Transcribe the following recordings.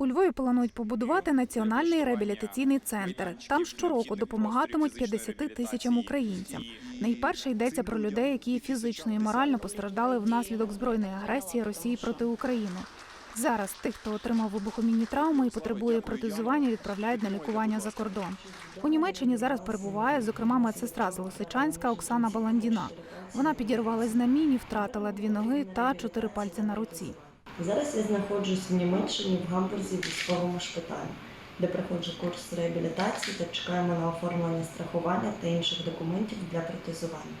У Львові планують побудувати національний реабілітаційний центр. Там щороку допомагатимуть 50 тисячам українцям. Найперше йдеться про людей, які фізично і морально постраждали внаслідок збройної агресії Росії проти України. Зараз тих, хто отримав вибухомінні травми і потребує протезування, відправляють на лікування за кордон. У Німеччині зараз перебуває, зокрема, медсестра з Лисичанська Оксана Баландіна. Вона підірвалась на міні, втратила дві ноги та чотири пальці на руці. Зараз я знаходжусь в Німеччині в Гамбурзі в військовому шпиталі, де проходжу курс реабілітації та чекаємо на оформлення страхування та інших документів для протезування.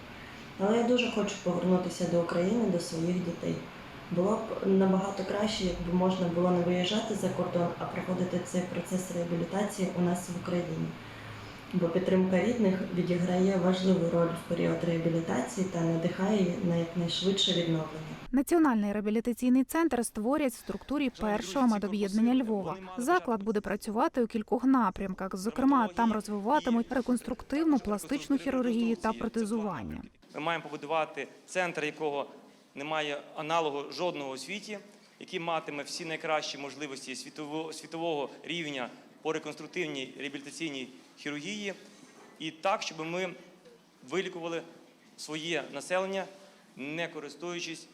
Але я дуже хочу повернутися до України, до своїх дітей. Було б набагато краще, якби можна було не виїжджати за кордон, а проходити цей процес реабілітації у нас в Україні. Бо підтримка рідних відіграє важливу роль в період реабілітації та надихає на якнайшвидше відновлення. Національний реабілітаційний центр створять в структурі першого медоб'єднання Львова. Заклад буде працювати у кількох напрямках. Зокрема, там розвиватимуть реконструктивну пластичну хірургію та протезування. Ми маємо побудувати центр, якого немає аналогу жодного у світі, який матиме всі найкращі можливості світового, світового рівня по реконструктивній реабілітаційній хірургії, і так, щоб ми вилікували своє населення, не користуючись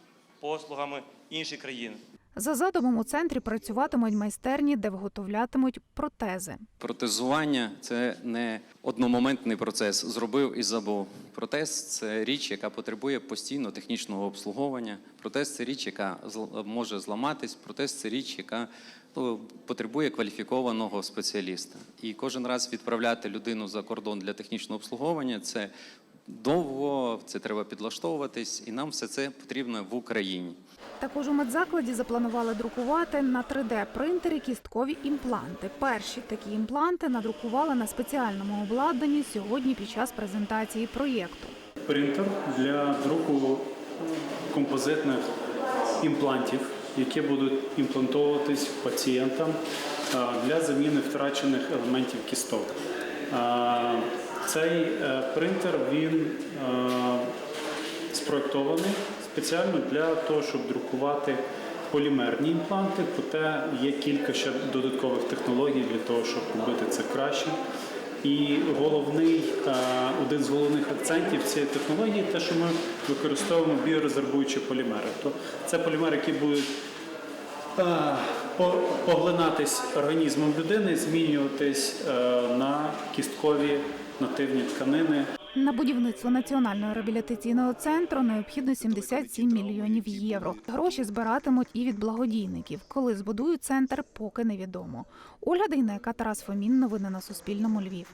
послугами інших країн. За задумом у центрі працюватимуть майстерні, де виготовлятимуть протези. Протезування це не одномоментний процес. Зробив і забув. Протез це річ, яка потребує постійно технічного обслуговування. Протез це річ, яка може зламатись. Протез це річ, яка ну, потребує кваліфікованого спеціаліста. І кожен раз відправляти людину за кордон для технічного обслуговування це довго, це треба підлаштовуватись, і нам все це потрібно в Україні. Також у медзакладі запланували друкувати на 3D-принтері кісткові імпланти. Перші такі імпланти надрукували на спеціальному обладнанні сьогодні під час презентації проєкту. принтер для друку композитних імплантів, які будуть імплантовуватись пацієнтам для заміни втрачених елементів кісток. Цей е, принтер він е, спроектований спеціально для того, щоб друкувати полімерні імпланти, проте є кілька ще додаткових технологій для того, щоб робити це краще. І головний, е, один з головних акцентів цієї технології те, що ми використовуємо біорезорбуючі полімери. То це полімери, які будуть поглинатись організмом людини, змінюватись на кісткові нативні тканини. На будівництво національного реабілітаційного центру необхідно 77 мільйонів євро. Гроші збиратимуть і від благодійників. Коли збудують центр, поки невідомо. Ольга Дейнека, Тарас Фомін. Новини на Суспільному. Львів.